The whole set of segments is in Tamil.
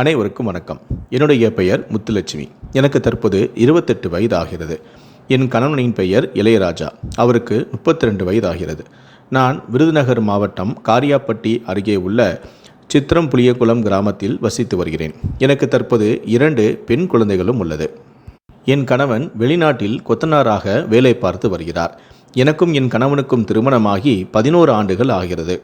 அனைவருக்கும் வணக்கம். என்னுடைய பெயர் முத்துலட்சுமி. எனக்கு தற்போது இருபத்தெட்டு வயது ஆகிறது என் கணவனின் பெயர் இளையராஜா. அவருக்கு முப்பத்தி ரெண்டு வயது ஆகிறது நான் விருதுநகர் மாவட்டம் காரியாப்பட்டி அருகே உள்ள சித்திரம் புளியகுளம் கிராமத்தில் வசித்து வருகிறேன். எனக்கு தற்போது இரண்டு பெண் குழந்தைகளும் உள்ளது. என் கணவன் வெளிநாட்டில் கொத்தனாராக வேலை பார்த்து வருகிறார். எனக்கும் என் கணவனுக்கும் திருமணமாகி பதினோரு ஆண்டுகள் ஆகிறது.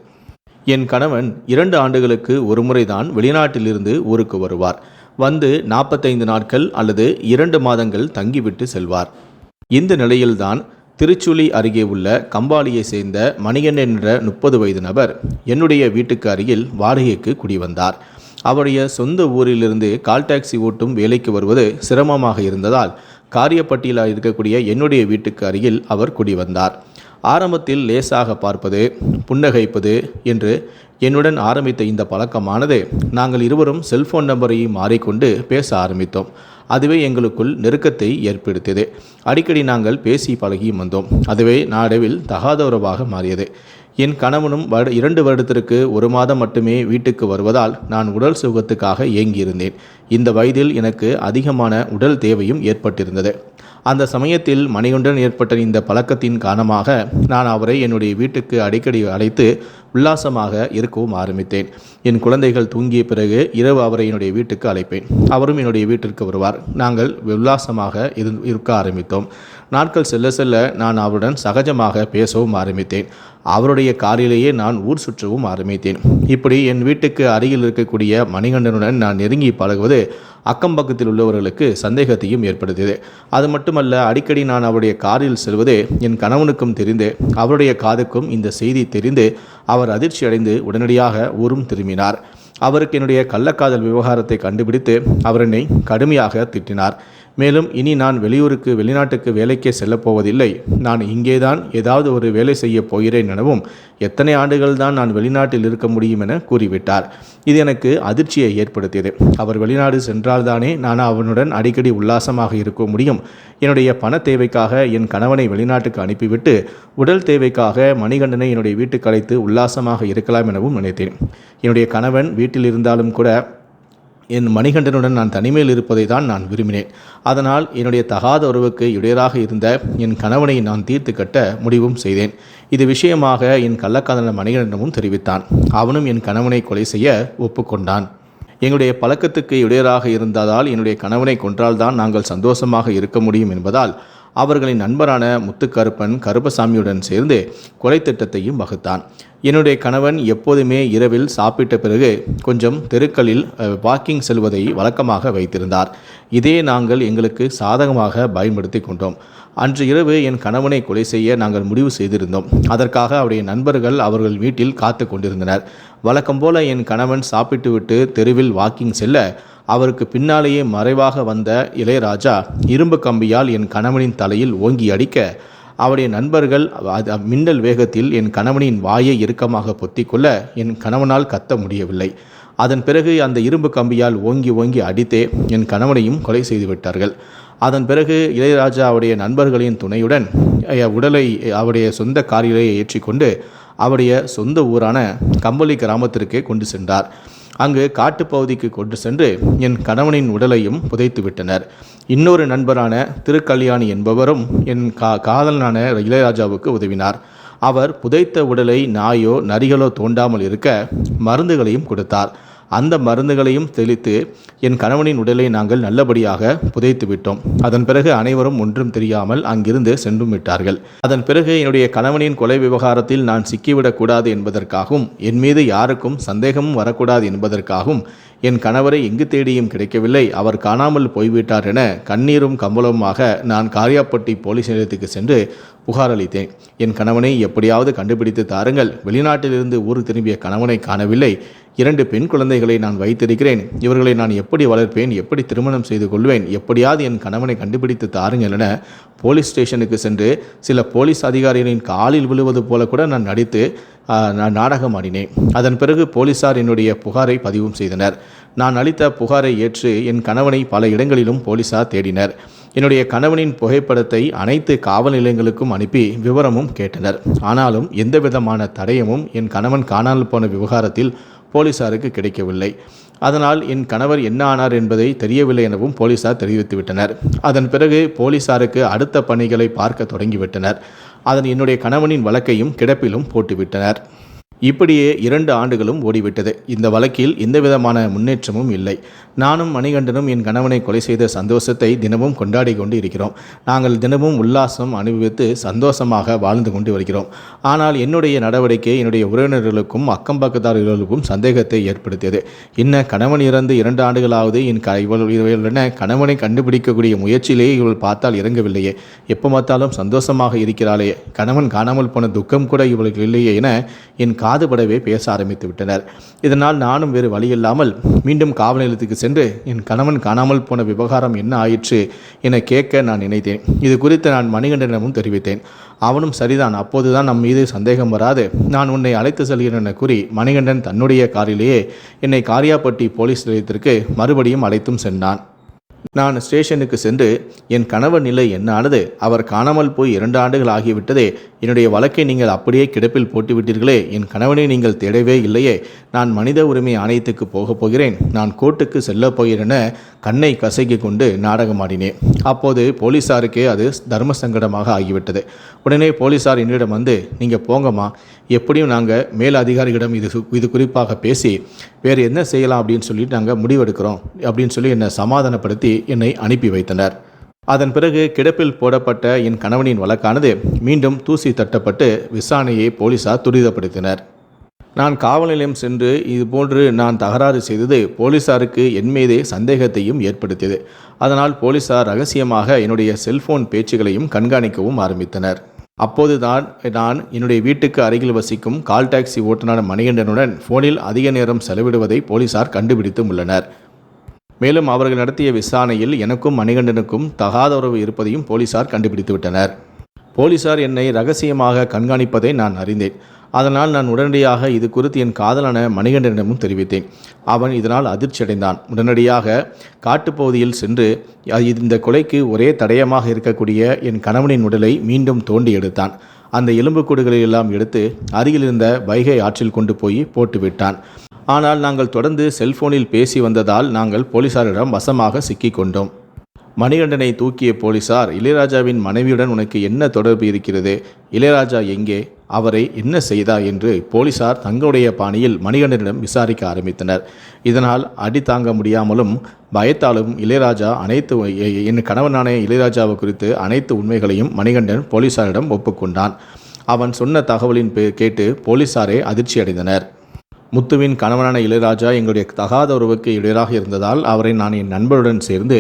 என் கணவன் இரண்டு ஆண்டுகளுக்கு ஒருமுறைதான் வெளிநாட்டிலிருந்து ஊருக்கு வருவார். வந்து நாற்பத்தைந்து நாட்கள் அல்லது இரண்டு மாதங்கள் தங்கிவிட்டு செல்வார். இந்த நிலையில்தான் திருச்சுழி அருகே உள்ள கம்பாலியை சேர்ந்த மணிகன் என்ற முப்பது வயது நபர் என்னுடைய வீட்டுக்கு அருகில் வாடகைக்கு குடிவந்தார். அவருடைய சொந்த ஊரிலிருந்து கால் டாக்ஸி ஓட்டும் வேலைக்கு வருவது சிரமமாக இருந்ததால் காரியப்பட்டியில் இருக்கக்கூடிய என்னுடைய வீட்டுக்கு அருகில் அவர் குடிவந்தார். ஆரம்பத்தில் லேசாக பார்ப்பது புன்னகைப்பது என்று என்னுடன் ஆரம்பித்த இந்த பழக்கமானது நாங்கள் இருவரும் செல்போன் நம்பரையும் மாறிக்கொண்டு பேச ஆரம்பித்தோம். அதுவே எங்களுக்குள் நெருக்கத்தை ஏற்படுத்தியது. அடிக்கடி நாங்கள் பேசி பழகியும் வந்தோம். அதுவே நாடவில் தகாத உறவாக மாறியது. என் கணவனும் வருட இரண்டு வருடத்திற்கு ஒரு மாதம் மட்டுமே வீட்டுக்கு வருவதால் நான் உடல் சுகத்துக்காக ஏங்கியிருந்தேன். இந்த வயதில் எனக்கு அதிகமான உடல் தேவையும் ஏற்பட்டிருந்தது. அந்த சமயத்தில் மணியுடன் ஏற்பட்ட இந்த பழக்கத்தின் காரணமாக நான் அவரை என்னுடைய வீட்டுக்கு அடிக்கடி அழைத்து உல்லாசமாக இருக்கவும் ஆரம்பித்தேன். என் குழந்தைகள் தூங்கிய பிறகு இரவு அவரை என்னுடைய வீட்டுக்கு அழைப்பேன். அவரும் என்னுடைய வீட்டிற்கு வருவார். நாங்கள் உல்லாசமாக இரு இருக்க ஆரம்பித்தோம். நாட்கள் செல்ல செல்ல நான் அவருடன் சகஜமாக பேசவும் ஆரம்பித்தேன். அவருடைய காரிலேயே நான் ஊர் சுற்றவும் ஆரம்பித்தேன். இப்படி என் வீட்டுக்கு அருகில் இருக்கக்கூடிய மணிகண்டனுடன் நான் நெருங்கி பழகுவது அக்கம் பக்கத்தில் உள்ளவர்களுக்கு சந்தேகத்தையும் ஏற்படுத்தியது. அது மட்டுமல்ல அடிக்கடி நான் அவருடைய காரில் செல்வது என் கணவனுக்கும் தெரிந்து அவருடைய காதுக்கும் இந்த செய்தி தெரிந்து அவர் அதிர்ச்சி அடைந்து உடனடியாக ஊரும் திரும்பினார். அவருக்கு என்னுடைய கள்ளக்காதல் விவகாரத்தை கண்டுபிடித்து அவர் என்னை கடுமையாக திட்டினார். மேலும் இனி நான் வெளியூருக்கு வெளிநாட்டுக்கு வேலைக்கே செல்லப் போவதில்லை நான் இங்கேதான் ஏதாவது ஒரு வேலை செய்ய போகிறேன் எனவும் எத்தனை ஆண்டுகள் தான் நான் வெளிநாட்டில் இருக்க முடியும் என கூறிவிட்டார். இது எனக்கு அதிர்ச்சியை ஏற்படுத்தியது. அவர் வெளிநாடு சென்றால்தானே நான் அவனுடன் அடிக்கடி உல்லாசமாக இருக்க முடியும். என்னுடைய பண தேவைக்காக என் கணவனை வெளிநாட்டுக்கு அனுப்பிவிட்டு உடல் தேவைக்காக மணிகண்டனை என்னுடைய வீட்டுக்கு அழைத்து உல்லாசமாக இருக்கலாம் எனவும் நினைத்தேன். என்னுடைய கணவன் வீட்டில் இருந்தாலும் கூட என் மணிகண்டனுடன் நான் தனிமையில் இருப்பதை தான் நான் விரும்பினேன். அதனால் என்னுடைய தகாத உறவுக்கு இடையராக இருந்த என் கணவனை நான் தீர்த்து கட்ட முடிவும் செய்தேன். இது விஷயமாக என் கள்ளக்காதலன் மணிகண்டனமும் தெரிவித்தான். அவனும் என் கணவனை கொலை செய்ய ஒப்புக்கொண்டான். எங்களுடைய பழக்கத்துக்கு இடையராக இருந்ததால் என்னுடைய கணவனை கொன்றால்தான் நாங்கள் சந்தோஷமாக இருக்க முடியும் என்பதால் அவர்களின் நண்பரான முத்துக்கருப்பன் கருப்பசாமியுடன் சேர்ந்து கொலை திட்டத்தையும் வகுத்தான். என்னுடைய கணவன் எப்போதுமே இரவில் சாப்பிட்ட பிறகு கொஞ்சம் தெருக்களில் வாக்கிங் செல்வதை வழக்கமாக வைத்திருந்தார். இதே நாங்கள் எங்களுக்கு சாதகமாக பயன்படுத்தி கொண்டோம். அன்று இரவு என் கணவனை கொலை செய்ய நாங்கள் முடிவு செய்திருந்தோம். அதற்காக அவருடைய நண்பர்கள் அவர்கள் வீட்டில் காத்து கொண்டிருந்தனர். வழக்கம் போல என் கணவன் சாப்பிட்டுவிட்டு தெருவில் வாக்கிங் செல்ல அவருக்கு பின்னாலேயே மறைவாக வந்த இளையராஜா இரும்பு கம்பியால் என் கணவனின் தலையில் ஓங்கி அடிக்க அவருடைய நண்பர்கள் அது- மின்னல் வேகத்தில் என் கணவனின் வாயை இறுக்கமாக பொத்திக்கொள்ள என் கணவனால் கத்த முடியவில்லை. அதன் பிறகு அந்த இரும்பு கம்பியால் ஓங்கி ஓங்கி அடித்தே என் கணவனையும் கொலை செய்து விட்டார்கள் அதன் பிறகு இளையராஜா அவருடைய நண்பர்களின் துணையுடன் உடலை அவருடைய சொந்த காரிலேயே ஏற்றிக்கொண்டு அவருடைய சொந்த ஊரான கம்பளி கிராமத்திற்கே கொண்டு சென்றார். அங்கு காட்டுப்பகுதிக்கு கொண்டு சென்று என் கணவனின் உடலையும் புதைத்து விட்டனர். இன்னொரு நண்பரான திருக்கல்யாணி என்பவரும் என் கா காதலனான இளையராஜாவுக்கு உதவினார். அவர் புதைத்த உடலை நாயோ நரிகளோ தோண்டாமல் இருக்க மருந்துகளையும் கொடுத்தார். அந்த மருந்துகளையும் தெளித்து என் கணவனின் உடலை நாங்கள் நல்லபடியாக புதைத்து விட்டோம். அதன் பிறகு அனைவரும் ஒன்றும் தெரியாமல் அங்கிருந்து சென்றும் விட்டார்கள். அதன் பிறகு என்னுடைய கணவனின் கொலை விவகாரத்தில் நான் சிக்கிவிடக்கூடாது என்பதற்காகவும் என் மீது யாருக்கும் சந்தேகமும் வரக்கூடாது என்பதற்காகவும் என் கணவரை எங்கு தேடியும் கிடைக்கவில்லை. அவர் காணாமல் போய்விட்டார் என கண்ணீரும் கம்பளவுமாக நான் காரியாப்பட்டி போலீஸ் நிலையத்துக்கு சென்று புகார் அளித்தேன் என் கணவனை எப்படியாவது கண்டுபிடித்து தாருங்கள். வெளிநாட்டிலிருந்து ஊர் திரும்பிய கணவனை காணவில்லை. இரண்டு பெண் குழந்தைகளை நான் வைத்திருக்கிறேன். இவர்களை நான் எப்படி வளர்ப்பேன்? எப்படி திருமணம் செய்து கொள்வேன்? எப்படியாவது என் கணவனை கண்டுபிடித்து தாருங்கள் என போலீஸ் ஸ்டேஷனுக்கு சென்று சில போலீஸ் அதிகாரிகளின் காலில் விழுவது போல கூட நான் நடித்து நான் நாடகம் ஆடினேன். அதன் பிறகு போலீசார் என்னுடைய புகாரை பதிவும் செய்தனர். நான் அளித்த புகாரை ஏற்று என் கணவனை பல இடங்களிலும் போலீசார் தேடினர். என்னுடைய கணவனின் புகைப்படத்தை அனைத்து காவல் நிலையங்களுக்கும் அனுப்பி விவரமும் கேட்டனர். ஆனாலும் எந்தவிதமான தடயமும் என் கணவன் காணாமல் போன விவகாரத்தில் போலீசாருக்கு கிடைக்கவில்லை. அதனால் என் கணவர் என்ன ஆனார் என்பதை தெரியவில்லை எனவும் போலீசார் தெரிவித்துவிட்டனர். அதன் பிறகு போலீசாருக்கு அடுத்த பணிகளை பார்க்க தொடங்கிவிட்டனர். அதன் என்னுடைய கணவனின் வழக்கையும் கிடப்பிலும் போட்டுவிட்டனர். இப்படியே இரண்டு ஆண்டுகளும் ஓடிவிட்டது. இந்த வழக்கில் எந்தவிதமான முன்னேற்றமும் இல்லை. நானும் மணிகண்டனும் என் கணவனை கொலை செய்த சந்தோஷத்தை தினமும் கொண்டாடி கொண்டு இருக்கிறோம் நாங்கள் தினமும் உல்லாசம் அனுபவித்து சந்தோஷமாக வாழ்ந்து கொண்டு வருகிறோம். ஆனால் என்னுடைய நடவடிக்கை என்னுடைய உறவினர்களுக்கும் அக்கம் பக்கத்தார்களுக்கும் சந்தேகத்தை ஏற்படுத்தியது. என்ன கணவன் இறந்து இரண்டு ஆண்டுகளாவது என் க இவள் இவள் கணவனை கண்டுபிடிக்கக்கூடிய முயற்சியிலேயே இவள் பார்த்தால் இறங்கவில்லையே. எப்போ பார்த்தாலும் சந்தோஷமாக இருக்கிறாளே. கணவன் காணாமல் போன துக்கம் கூட இவளுக்கு இல்லையே என என் காதுபடவே பேச ஆரம்பித்து விட்டனர். இதனால் நானும் வேறு வழியில்லாமல் மீண்டும் காவல் நிலையத்துக்கு சென்று என் கணவன் காணாமல் போன விவகாரம் என்ன ஆயிற்று? என கேட்க நான் நினைத்தேன். இது குறித்து நான் மணிகண்டனிடமும் தெரிவித்தேன். அவனும் சரிதான். அப்போதுதான் நம் மீது சந்தேகம் வராது. நான் உன்னை அழைத்து செல்கிறேன் என கூறி மணிகண்டன் தன்னுடைய காரிலேயே என்னை காரியாப்பட்டி போலீஸ் நிலையத்திற்கு மறுபடியும் அழைத்தும் சென்றான். நான் ஸ்டேஷனுக்கு சென்று என் கணவர் நிலை என்னானது? அவர் காணாமல் போய் இரண்டு ஆண்டுகள் ஆகிவிட்டதே. என்னுடைய வழக்கை நீங்கள் அப்படியே கிடப்பில் போட்டுவிட்டீர்களே என் கணவனை நீங்கள் தேடவே இல்லையே. நான் மனித உரிமை ஆணையத்துக்கு போகப் போகிறேன். நான் கோர்ட்டுக்கு செல்லப் போகிறேன கண்ணை கசக்கி கொண்டு நாடகமாடினேன். அப்போது போலீஸாருக்கே அது தர்ம சங்கடமாக ஆகிவிட்டது. உடனே போலீஸார் என்னிடம் வந்து நீங்கள் போங்கம்மா. எப்படியும் நாங்கள் மேல் அதிகாரிகளிடம் இது இது குறிப்பாக பேசி வேறு என்ன செய்யலாம் அப்படின்னு சொல்லிட்டு நாங்கள் முடிவெடுக்கிறோம் அப்படின்னு சொல்லி என்னை சமாதானப்படுத்தி என்னை அனுப்பி வைத்தனர். அதன் பிறகு கிடப்பில் போடப்பட்ட என் கணவனின் வழக்கானது மீண்டும் தூசி தட்டப்பட்டு விசாரணையை போலீசார் துரிதப்படுத்தினர். நான் காவல் நிலையம் சென்று இதுபோன்று நான் தகராறு செய்தது போலீசாருக்கு என் மீதே சந்தேகத்தையும் ஏற்படுத்தியது. அதனால் போலீசார் ரகசியமாக என்னுடைய செல்போன் பேச்சுகளையும் கண்காணிக்கவும் ஆரம்பித்தனர். அப்போதுதான் நான் என்னுடைய வீட்டுக்கு அருகில் வசிக்கும் கால் டாக்ஸி ஓட்டுநர் மணிகண்டனுடன் ஃபோனில் அதிக நேரம் செலவிடுவதை போலீசார் கண்டுபிடித்தும் உள்ளனர். மேலும் அவர்கள் நடத்திய விசாரணையில் எனக்கும் மணிகண்டனுக்கும் தகாத உறவு இருப்பதையும் போலீசார் கண்டுபிடித்து விட்டனர் போலீசார் என்னை ரகசியமாக கண்காணிப்பதை நான் அறிந்தேன். அதனால் நான் உடனடியாக இது குறித்து என் காதலான மணிகண்டனிடமும் தெரிவித்தேன். அவன் இதனால் அதிர்ச்சியடைந்தான். உடனடியாக காட்டுப்பகுதியில் சென்று இந்த கொலைக்கு ஒரே தடயமாக இருக்கக்கூடிய என் கணவனின் உடலை மீண்டும் தோண்டி எடுத்தான். அந்த எலும்புக்கூடுகளை எல்லாம் எடுத்து அருகில் இருந்த வைகை ஆற்றில் கொண்டு போய் போட்டுவிட்டான் ஆனால் நாங்கள் தொடர்ந்து செல்போனில் பேசி வந்ததால் நாங்கள் போலீசாரிடம் வசமாக சிக்கிக் கொண்டோம். மணிகண்டனை தூக்கிய போலீசார் இளையராஜாவின் மனைவியுடன் உனக்கு என்ன தொடர்பு இருக்கிறது? இளையராஜா எங்கே? அவரை என்ன செய்தா என்று போலீசார் தங்களுடைய பாணியில் மணிகண்டனிடம் விசாரிக்க ஆரம்பித்தனர். இதனால் அடி தாங்க முடியாமலும் பயத்தாலும் இளையராஜா அனைத்து என் கணவனான இளையராஜாவை குறித்து அனைத்து உண்மைகளையும் மணிகண்டன் போலீசாரிடம் ஒப்புக்கொண்டான். அவன் சொன்ன தகவலின் பே கேட்டு போலீசாரே அதிர்ச்சி அடைந்தனர் முத்துவின் கணவனான இளையராஜா எங்களுடைய தகாத உறவுக்கு இடையராக இருந்ததால் அவரை நான் என் நண்பருடன் சேர்ந்து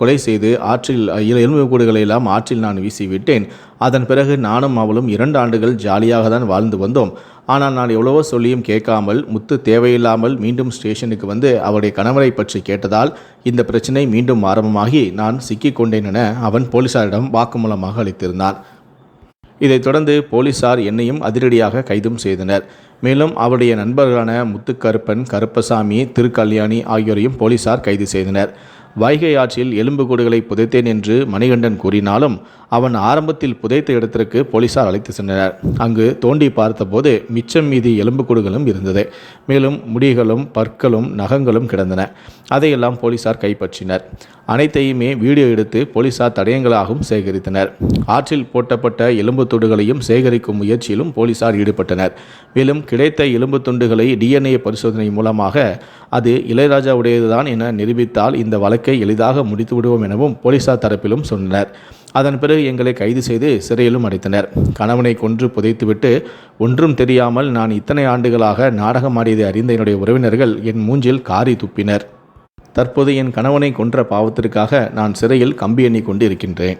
கொலை செய்து ஆற்றில் எலும்புக்கூடுகளை எல்லாம் ஆற்றில் நான் வீசி விட்டேன் அதன் பிறகு நானும் அவளும் இரண்டு ஆண்டுகள் ஜாலியாக தான் வாழ்ந்து வந்தோம். ஆனால் நான் எவ்வளவோ சொல்லியும் கேட்காமல் முத்து தேவையில்லாமல் மீண்டும் ஸ்டேஷனுக்கு வந்து அவருடைய கணவரை பற்றி கேட்டதால் இந்த பிரச்சனை மீண்டும் ஆரம்பமாகி நான் சிக்கிக் கொண்டேன் என அவன் போலீசாரிடம் வாக்குமூலமாக அளித்திருந்தான். இதைத் தொடர்ந்து போலீசார் என்னையும் அதிரடியாக கைதும் செய்தனர். மேலும் அவருடைய நண்பர்களான முத்துக்கருப்பன் கருப்பசாமி திருக்கல்யாணி ஆகியோரையும் போலீசார் கைது செய்தனர். வைகை ஆற்றில் எலும்புக்கூடுகளை புதைத்தேன் என்று மணிகண்டன் கூறினாலும் அவன் ஆரம்பத்தில் புதைத்த இடத்திற்கு போலீசார் அழைத்து சென்றனர். அங்கு தோண்டி பார்த்தபோது மிச்சம் மீதி எலும்புக்கூடுகளும் இருந்தது. மேலும் முடிகளும் பற்களும் நகங்களும் கிடந்தன. அதையெல்லாம் போலீசார் கைப்பற்றினர். அனைத்தையுமே வீடியோ எடுத்து போலீசார் தடயங்களாகவும் சேகரித்தனர். ஆற்றில் போட்டப்பட்ட எலும்பு துண்டுகளையும் சேகரிக்கும் முயற்சியிலும் போலீசார் ஈடுபட்டனர். மேலும் கிடைத்த எலும்பு துண்டுகளை டிஎன்ஏ பரிசோதனை மூலமாக அது இளையராஜாவுடையதுதான் என நிரூபித்தால் இந்த வழக்கு எளிதாக முடித்து விடுவோம் எனவும் போலீசார் தரப்பிலும் சொன்னனர். அதன் பிறகு எங்களை கைது செய்து சிறையிலும் அடைத்தனர். கணவனை கொன்று புதைத்துவிட்டு ஒன்றும் தெரியாமல் நான் இத்தனை ஆண்டுகளாக நாடகமாடியதை அறிந்த என்னுடைய உறவினர்கள் என் மூஞ்சில் காரி துப்பினர். தற்போது என் கணவனை கொன்ற பாவத்திற்காக நான் சிறையில் கம்பி எண்ணி கொண்டு இருக்கின்றேன்